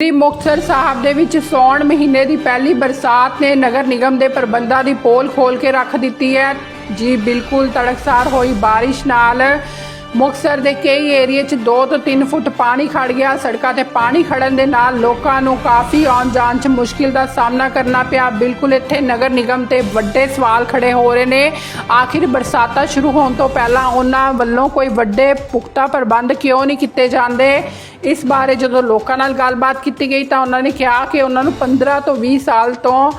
ਸ੍ਰੀ ਮੁਕਤਸਰ ਸਾਹਿਬ ਦੇ ਵਿੱਚ ਸੌਣ ਮਹੀਨੇ ਦੀ ਪਹਿਲੀ ਬਰਸਾਤ ਨੇ ਨਗਰ ਨਿਗਮ ਦੇ ਪ੍ਰਬੰਧਾਂ ਦੀ ਪੋਲ ਖੋਲ ਕੇ ਰੱਖ ਦਿੱਤੀ ਹੈ। ਜੀ ਬਿਲਕੁਲ ਤੜਕਸਾਰ ਹੋਈ ਬਾਰਿਸ਼ ਨਾਲ ਮੁਕਤਸਰ ਦੇ ਕਈ ਏਰੀਏ 'ਚ 2 ਤੋਂ 3 ਫੁੱਟ ਪਾਣੀ ਖੜ ਗਿਆ। ਸੜਕਾਂ ਤੇ ਪਾਣੀ ਖੜਨ ਦੇ ਨਾਲ ਲੋਕਾਂ ਨੂੰ ਕਾਫੀ ਆਉਣ ਜਾਣ 'ਚ ਮੁਸ਼ਕਿਲ ਦਾ ਸਾਹਮਣਾ ਕਰਨਾ ਪਿਆ। ਬਿਲਕੁਲ ਇੱਥੇ ਨਗਰ ਨਿਗਮ ਤੇ ਵੱਡੇ ਸਵਾਲ ਖੜੇ ਹੋ ਰਹੇ ਨੇ। ਆਖਿਰ ਬਰਸਾਤਾਂ ਸ਼ੁਰੂ ਹੋਣ ਤੋਂ ਪਹਿਲਾਂ ਉਹਨਾਂ ਵੱਲੋਂ ਕੋਈ ਵੱਡੇ ਪੁਖਤਾ ਪ੍ਰਬੰਧ ਕਿਉਂ ਨਹੀਂ ਕੀਤੇ ਜਾਂਦੇ? ਇਸ ਬਾਰੇ ਜਦੋਂ ਲੋਕਾਂ ਨਾਲ ਗੱਲਬਾਤ ਕੀਤੀ ਗਈ ਤਾਂ ਉਹਨਾਂ ਨੇ ਕਿਹਾ ਕਿ ਉਹਨਾਂ ਨੂੰ 15 ਤੋਂ 20 ਸਾਲ ਤੋਂ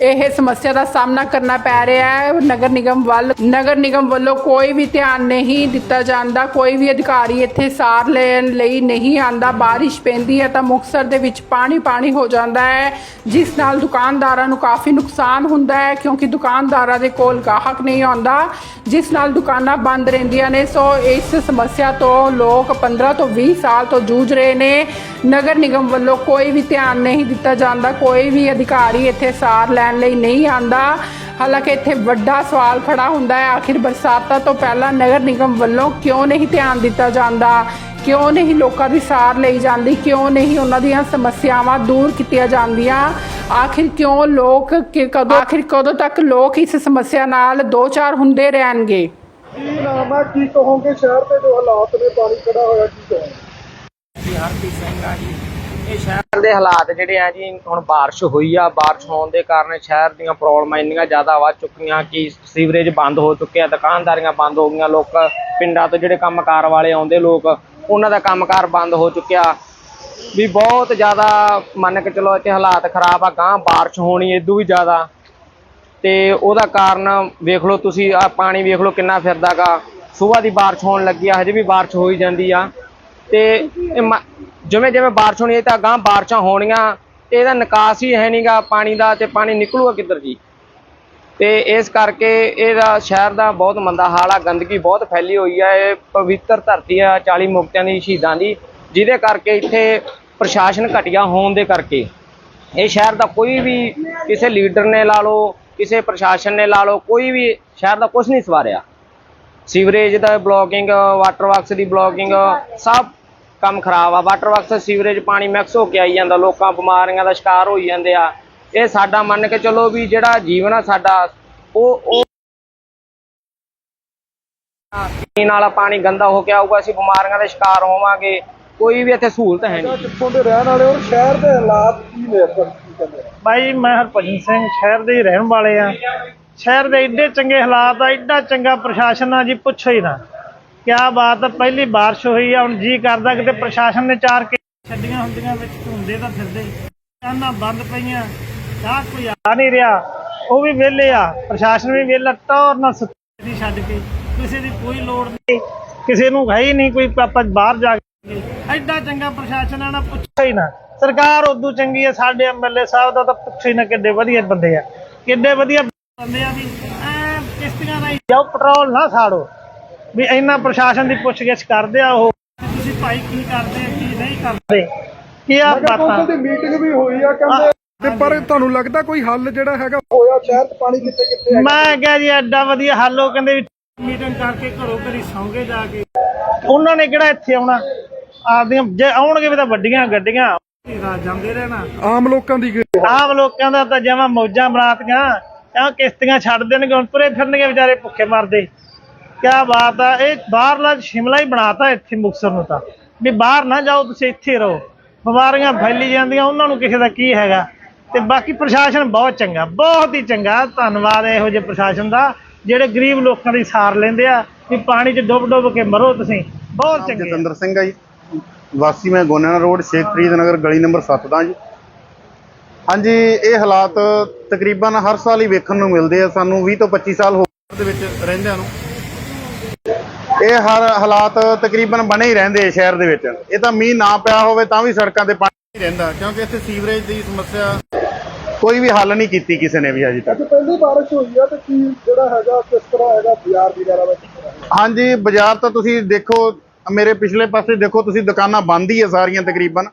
ਇਹ ਸਮੱਸਿਆ ਦਾ ਸਾਹਮਣਾ ਕਰਨਾ ਪੈ ਰਿਹਾ ਹੈ। ਨਗਰ ਨਿਗਮ ਵੱਲ ਨਗਰ ਨਿਗਮ ਵੱਲੋਂ ਕੋਈ ਵੀ ਧਿਆਨ ਨਹੀਂ ਦਿੱਤਾ ਜਾਂਦਾ। ਕੋਈ ਵੀ ਅਧਿਕਾਰੀ ਇੱਥੇ ਸਾਰ ਲੈਣ ਲਈ ਨਹੀਂ ਆਂਦਾ, ਬਾਰਿਸ਼ ਪੈਂਦੀ ਹੈ ਤਾਂ ਮੁਕਤਸਰ ਦੇ ਵਿੱਚ ਪਾਣੀ ਪਾਣੀ ਹੋ ਜਾਂਦਾ ਹੈ, ਜਿਸ ਨਾਲ ਦੁਕਾਨਦਾਰਾਂ ਨੂੰ ਕਾਫੀ ਨੁਕਸਾਨ ਹੁੰਦਾ ਹੈ, ਕਿਉਂਕਿ ਦੁਕਾਨਦਾਰਾਂ ਦੇ ਕੋਲ ਗਾਹਕ ਨਹੀਂ ਆਉਂਦਾ, ਜਿਸ ਨਾਲ ਦੁਕਾਨਾਂ ਬੰਦ ਰਹਿੰਦੀਆਂ ਨੇ। ਸੋ ਇਸ ਸਮੱਸਿਆ ਤੋਂ ਲੋਕ 15 ਤੋਂ 20 ਸਾਲ ਤੋਂ ਜੂਝ ਰਹੇ ਨੇ। ਨਗਰ ਨਿਗਮ ਵੱਲੋਂ ਕੋਈ ਵੀ ਧਿਆਨ ਨਹੀਂ ਦਿੱਤਾ ਜਾਂਦਾ, ਕੋਈ ਵੀ ਅਧਿਕਾਰੀ ਇੱਥੇ ਸਾਰ ਲੈਣ ਲਈ ਨਹੀਂ ਆਂਦਾ। ਹਾਲਾਂਕਿ ਇੱਥੇ ਵੱਡਾ ਸਵਾਲ ਖੜਾ ਹੁੰਦਾ ਹੈ। ਆਖਿਰ ਬਰਸਾਤਾਂ ਤੋਂ ਪਹਿਲਾਂ ਨਗਰ ਨਿਗਮ ਵੱਲੋਂ ਕਿਉਂ ਨਹੀਂ ਧਿਆਨ ਦਿੱਤਾ ਜਾਂਦਾ? ਕਿਉਂ ਨਹੀਂ ਲੋਕਾਂ ਦੀ ਸਾਰ ਲਈ ਜਾਂਦੀ? ਕਿਉਂ ਨਹੀਂ ਉਹਨਾਂ ਦੀਆਂ ਸਮੱਸਿਆਵਾਂ ਦੂਰ ਕੀਤੀਆਂ ਜਾਂਦੀਆਂ? ਆਖਿਰ ਕਿਉਂ ਲੋਕ ਕਿ ਕਦੋਂ ਆਖਿਰ ਕਦੋਂ ਤੱਕ ਲੋਕ ਇਸ ਸਮੱਸਿਆ ਨਾਲ ਦੋ ਚਾਰ ਹੁੰਦੇ ਰਹਿਣਗੇ? ਕੀ ਨਾਮ ਹੈ ਕੀ ਕਹੋਗੇ? ਸ਼ਹਿਰ ਦੇ ਜੋ ਹਾਲਾਤ ਨੇ ਪਾਣੀ ਖੜਾ ਹੋਇਆ ਕੀ ਕਹੋਗੇ? ਹਰਪ੍ਰੀਤ ਸਿੰਘ ਆ ਜੀ। ਇਹ ਸ਼ਹਿਰ ਦੇ ਹਾਲਾਤ ਜਿਹੜੇ ਆ ਜੀ, ਹੁਣ ਬਾਰਿਸ਼ ਹੋਈ ਆ, ਬਾਰਿਸ਼ ਹੋਣ ਦੇ ਕਾਰਨ ਸ਼ਹਿਰ ਦੀਆਂ ਪ੍ਰੋਬਲਮਾਂ ਇੰਨੀਆਂ ਜ਼ਿਆਦਾ ਵੱਧ ਚੁੱਕੀਆਂ ਕਿ ਸੀਵਰੇਜ ਬੰਦ ਹੋ ਚੁੱਕੇ ਆ, ਦੁਕਾਨਦਾਰੀਆਂ ਬੰਦ ਹੋ ਗਈਆਂ, ਲੋਕ ਪਿੰਡਾਂ ਤੋਂ ਜਿਹੜੇ ਕੰਮਕਾਰ ਵਾਲੇ ਆਉਂਦੇ ਲੋਕ, ਉਹਨਾਂ ਦਾ ਕੰਮਕਾਰ ਬੰਦ ਹੋ ਚੁੱਕਿਆ। ਵੀ ਬਹੁਤ ਜ਼ਿਆਦਾ ਮੰਨ ਕੇ ਚਲੋ ਇੱਥੇ ਹਾਲਾਤ ਖਰਾਬ ਆ ਗਾਂ ਬਾਰਿਸ਼ ਹੋਣੀ ਇਦੋਂ ਵੀ ਜ਼ਿਆਦਾ। ਤੇ ਉਹਦਾ ਕਾਰਨ ਵੇਖ ਲਓ ਤੁਸੀਂ, ਆ ਪਾਣੀ ਵੇਖ ਲਓ ਕਿੰਨਾ ਫਿਰਦਾਗਾ ਸਵੇਰ ਦੀ ਬਾਰਿਸ਼ ਹੋਣ ਲੱਗੀ ਆ, ਹਜੇ ਵੀ ਬਾਰਿਸ਼ ਹੋਈ ਜਾਂਦੀ ਆ। ਤੇ ਜਿਵੇਂ ਜਿਵੇਂ ਬਾਰਿਸ਼ ਹੋਣੀ ਹੈ ਤਾਂ ਗਾਂ ਬਾਰਿਸ਼ਾਂ ਹੋਣੀਆਂ, ਤੇ ਇਹਦਾ ਨਿਕਾਸ ਹੀ ਹੈ ਨਹੀਂਗਾ ਪਾਣੀ ਦਾ ਤੇ ਪਾਣੀ ਨਿਕਲੂਗਾ ਕਿੱਧਰ ਜੀ। ਤੇ ਇਸ ਕਰਕੇ ਇਹਦਾ ਸ਼ਹਿਰ ਦਾ ਬਹੁਤ ਮੰਦਾ ਹਾਲ ਆ, ਗੰਦਗੀ ਬਹੁਤ ਫੈਲੀ ਹੋਈ ਆ, ਇਹ ਪਵਿੱਤਰ ਧਰਤੀ ਆ 40 ਮੁਕਤਿਆਂ ਦੀ, ਸ਼ਹੀਦਾਂ ਦੀ, ਜਿਹਦੇ ਕਰਕੇ ਇੱਥੇ ਪ੍ਰਸ਼ਾਸਨ ਘਟੀਆ ਹੋਣ ਦੇ ਕਰਕੇ। ਇਹ ਸ਼ਹਿਰ ਦਾ ਕੋਈ ਵੀ ਕਿਸੇ ਲੀਡਰ ਨੇ ਲਾ ਲਓ, ਕਿਸੇ ਪ੍ਰਸ਼ਾਸਨ ਨੇ ਲਾ ਲਓ, ਕੋਈ ਵੀ ਸ਼ਹਿਰ ਦਾ ਕੁਝ ਨਹੀਂ ਸਵਾਰਿਆ। ਸੀਵਰੇਜ ਦਾ ਬਲੋਕਿੰਗ ਵਾਟਰ ਵਰਕਸ ਦੀ ਬਲੋਕਿੰਗ ਸਭ ਕੰਮ ਖਰਾਬ ਆ ਵਾਟਰ ਵਰਕਸ ਸੀਵਰੇਜ ਪਾਣੀ ਮਿਕਸ ਹੋ ਕੇ ਆਈ ਜਾਂਦਾ ਲੋਕਾਂ ਬਿਮਾਰੀਆਂ ਦਾ ਸ਼ਿਕਾਰ ਹੋਈ ਜਾਂਦੇ ਆ। ਇਹ ਸਾਡਾ ਮੰਨ ਕੇ ਚੱਲੋ ਵੀ ਜਿਹੜਾ ਜੀਵਨ ਆ ਸਾਡਾ ਉਹ ਉਹ ਪੀਣ ਵਾਲਾ ਪਾਣੀ ਗੰਦਾ ਹੋ ਕੇ ਆਊਗਾ ਅਸੀਂ ਬਿਮਾਰੀਆਂ ਦਾ ਸ਼ਿਕਾਰ ਹੋਵਾਂਗੇ। ਕੋਈ ਵੀ ਇੱਥੇ ਸਹੂਲਤ ਹੈ ਨਹੀਂ। ਕਿੱਥੋਂ ਦੇ ਰਹਿਣ ਵਾਲੇ ਔਰ ਸ਼ਹਿਰ ਦੇ ਹਾਲਾਤ ਕੀ ਨੇ ਬਾਈ ਮੈਂ ਹਰਭਜਨ ਸਿੰਘ ਸ਼ਹਿਰ ਦੇ ਹੀ ਰਹਿਣ ਵਾਲੇ ਆ। ਸ਼ਹਿਰ ਦੇ ਏਡੇ ਚੰਗੇ ਹਾਲਾਤ ਆ ਏਡਾ ਚੰਗਾ ਪ੍ਰਸ਼ਾਸਨ ਆ ਜੀ ਪੁੱਛੋ ਹੀ ਨਾ। ਕਿਆ ਬਾਤ ਆ, ਪਹਿਲੀ ਬਾਰਿਸ਼ ਹੋਈ ਆ, ਹੁਣ ਜੀ ਕਰਦਾ ਕਿਤੇ ਪ੍ਰਸ਼ਾਸਨ ਨੇ ਚਾਰ ਕੇ ਛੱਡੀਆਂ ਹੁੰਦੀਆਂ ਵਿੱਚ ਧੁੰਦੇ ਤਾਂ ਫਿਰਦੇ ਦੁਕਾਨਾਂ ਬੰਦ ਪਈਆਂ ਗਾਹ ਕੋਈ ਆ ਨਹੀਂ ਰਿਹਾ। ਉਹ ਵੀ ਵਿਹਲੇ ਆ, ਪ੍ਰਸ਼ਾਸਨ ਵੀ ਵਿਹਲਾ, ਟੌਰ ਨਾਲ ਸੁੱਤੀ ਛੱਡ ਕੇ। ਕਿਸੇ ਦੀ ਕੋਈ ਲੋੜ ਨਹੀਂ, ਕਿਸੇ ਨੂੰ ਹੈ ਹੀ ਨਹੀਂ ਕੋਈ, ਆਪਾਂ ਬਾਹਰ ਜਾ ਕੇ ਐਡਾ ਚੰਗਾ ਪ੍ਰਸ਼ਾਸਨ ਆ, ਨਾ ਪੁੱਛੋ ਹੀ ਨਾ। ਸਰਕਾਰ ਉਦੋਂ ਚੰਗੀ ਆ, ਸਾਡੇ ਐਮਐਲਏ ਸਾਹਿਬ ਦਾ ਤਾਂ ਪੁੱਛੋ ਹੀ ਨਾ ਕਿੱਡੇ ਵਧੀਆ ਬੰਦੇ ਆ। ਕਿੱਡੇ ਵਧੀਆ ਬੰਦੇ ਆ ਵੀ, ਐ ਕਿਸ਼ਤੀਆਂ ਨਾਲ ਜਾਓ, ਪੈਟਰੋਲ ਨਾ ਸਾੜੋ। ਵੀ ਇੰਨਾ ਪ੍ਰਸ਼ਾਸਨ ਦੀ ਪੁੱਛਗਿੱਛ ਕਰਦੇ ਆ ਉਹ। ਤੁਸੀਂ ਭਾਈ ਕੀ ਕਰਦੇ ਆ ਕੀ ਨਹੀਂ ਕਰਦੇ? ਕੀ ਆ ਬਾਤਾਂ? ਦੀ ਮੀਟਿੰਗ ਵੀ ਹੋਈ ਆ ਕਹਿੰਦੇ ਤੇ ਪਰ ਤੁਹਾਨੂੰ ਲੱਗਦਾ ਕੋਈ ਹੱਲ ਜਿਹੜਾ ਹੈਗਾ ਹੋਇਆ ਸ਼ਹਿਰ 'ਚ ਪਾਣੀ ਕਿੱਥੇ ਕਿੱਥੇ ਹੈ ਮੈਂ ਕਿਹਾ ਜੀ ਐਡਾ ਵਧੀਆ ਹੱਲ ਉਹ ਕਹਿੰਦੇ ਵੀ ਮੀਟਿੰਗ ਕਰਕੇ ਘਰੋਂ ਘਰੀ ਸੌਂਗੇ ਜਾ ਕੇ। ਉਹਨਾਂ ਨੇ ਕਿਹੜਾ ਇੱਥੇ ਆਉਣਾ? ਆਪਦੀਆਂ ਜੇ ਆਉਣਗੇ ਵੀ ਤਾਂ ਵੱਡੀਆਂ ਗੱਡੀਆਂ। ਜਾਂਦੇ ਰਹਿਣਾ। ਆਮ ਲੋਕਾਂ ਦੀ ਆਮ ਲੋਕਾਂ ਦਾ ਤਾਂ ਜਮਾ ਮੌਜਾਂ ਬਣਾਤੀਆਂ ਆ ਕਿਸ਼ਤੀਆਂ ਛੱਡ ਦੇਣਗੇ ਹੁਣ ਤੁਰੇ ਫਿਰਨਗੇ ਵਿਚਾਰੇ ਭੁੱਖੇ ਮਰਦੇ। ਕਿਆ ਬਾਤ ਆ, ਇਹ ਬਾਹਰਲਾ ਸ਼ਿਮਲਾ ਹੀ ਬਣਾਤਾ ਇੱਥੇ ਮੁਕਤਸਰ ਨੂੰ ਤਾਂ। ਵੀ ਬਾਹਰ ਨਾ ਜਾਓ, ਤੁਸੀਂ ਇੱਥੇ ਰਹੋ। ਬਿਮਾਰੀਆਂ ਫੈਲੀ ਜਾਂਦੀਆਂ, ਉਹਨਾਂ ਨੂੰ ਕਿਸੇ ਦਾ ਕੀ ਹੈਗਾ? ਤੇ ਬਾਕੀ ਪ੍ਰਸ਼ਾਸਨ ਬਹੁਤ ਚੰਗਾ, ਬਹੁਤ ਹੀ ਚੰਗਾ। ਧੰਨਵਾਦ ਇਹੋ ਜਿਹੇ ਪ੍ਰਸ਼ਾਸਨ ਦਾ, ਜਿਹੜੇ ਗਰੀਬ ਲੋਕਾਂ ਦੀ ਸਾਰ ਲੈਂਦੇ ਆ, ਵੀ ਪਾਣੀ 'ਚ ਡੁੱਬ ਡੁੱਬ ਕੇ ਮਰੋ ਤੁਸੀਂ। ਬਹੁਤ ਚੰਗੇ ਆ। ਜਤਿੰਦਰ ਸਿੰਘ ਆ ਜੀ। ਵਾਸੀ ਮੈਂ ਗੋਨਿਆਣਾ ਰੋਡ, ਸ਼ੇਖ ਫਰੀਦ ਨਗਰ, ਗਲੀ ਨੰਬਰ 7 ਦਾ ਜੀ। ਹਾਂਜੀ, ਇਹ ਹਾਲਾਤ ਤਕਰੀਬਨ ਹਰ ਸਾਲ ਹੀ ਵੇਖਣ ਨੂੰ ਮਿਲਦੇ ਆ ਸਾਨੂੰ। 20 ਤੋਂ 25 ਸਾਲ ਹੋ ਗਏ ਦੇ ਵਿੱਚ ਰਹਿੰਦਿਆਂ ਨੂੰ। ਇਹ ਹਰ ਹਾਲਾਤ ਤਕਰੀਬਨ ਬਣੇ ਹੀ ਰਹਿੰਦੇ ਆ ਸ਼ਹਿਰ ਦੇ ਵਿੱਚ। ਇਹ ਤਾਂ ਮੀਂਹ ਨਾ ਪਿਆ ਹੋਵੇ ਤਾਂ ਵੀ ਸੜਕਾਂ ਤੇ ਪਾਣੀ ਹੀ ਰਹਿੰਦਾ ਕਿਉਂਕਿ ਇੱਥੇ ਸੀਵਰੇਜ ਦੀ ਸਮੱਸਿਆ ਕੋਈ ਵੀ ਹੱਲ ਨਹੀਂ ਕੀਤੀ ਕਿਸੇ ਨੇ ਵੀ ਅਜੇ ਤੱਕ। ਅੱਜ ਪਹਿਲੀ ਬਾਰਿਸ਼ ਹੋਈ ਆ ਤੇ ਕੀ ਜਿਹੜਾ ਹੈਗਾ ਕਿਸ ਤਰ੍ਹਾਂ ਹੈਗਾ ਬਾਜ਼ਾਰ ਵਗੈਰਾ ਵਿੱਚ? ਹਾਂਜੀ ਬਾਜ਼ਾਰ ਤਾਂ ਤੁਸੀਂ ਦੇਖੋ ਮੇਰੇ ਪਿਛਲੇ ਪਾਸੇ ਦੇਖੋ ਤੁਸੀਂ ਦੁਕਾਨਾਂ ਬੰਦ ਹੀ ਆ ਸਾਰੀਆਂ ਤਕਰੀਬਨ।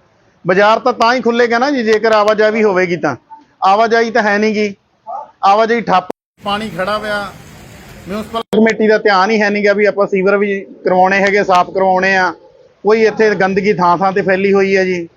ਬਾਜ਼ਾਰ ਤਾਂ ਤਾਂ ਹੀ ਖੁੱਲੇਗਾ ਨਾ ਜੀ ਜੇਕਰ ਆਵਾਜਾਈ ਹੋਵੇਗੀ ਤਾਂ। ਆਵਾਜਾਈ ਤਾਂ ਹੈ ਨਹੀਂਗੀ ਆਵਾਜਾਈ ਠੱਪ ਪਾਣੀ ਖੜਾ ਪਿਆ ਮਿਊਨਿਸਪਲ ਕਮੇਟੀ ਦਾ ਧਿਆਨ ਹੀ ਹੈ ਨਹੀਂਗਾ ਵੀ ਆਪਾਂ ਸੀਵਰ ਵੀ ਕਰਵਾਉਣੇ ਹੈਗੇ, ਸਾਫ਼ ਕਰਵਾਉਣੇ ਆ। ਕੋਈ ਇੱਥੇ ਗੰਦਗੀ ਥਾਂ ਥਾਂ ਤੇ ਫੈਲੀ ਹੋਈ ਹੈ ਜੀ।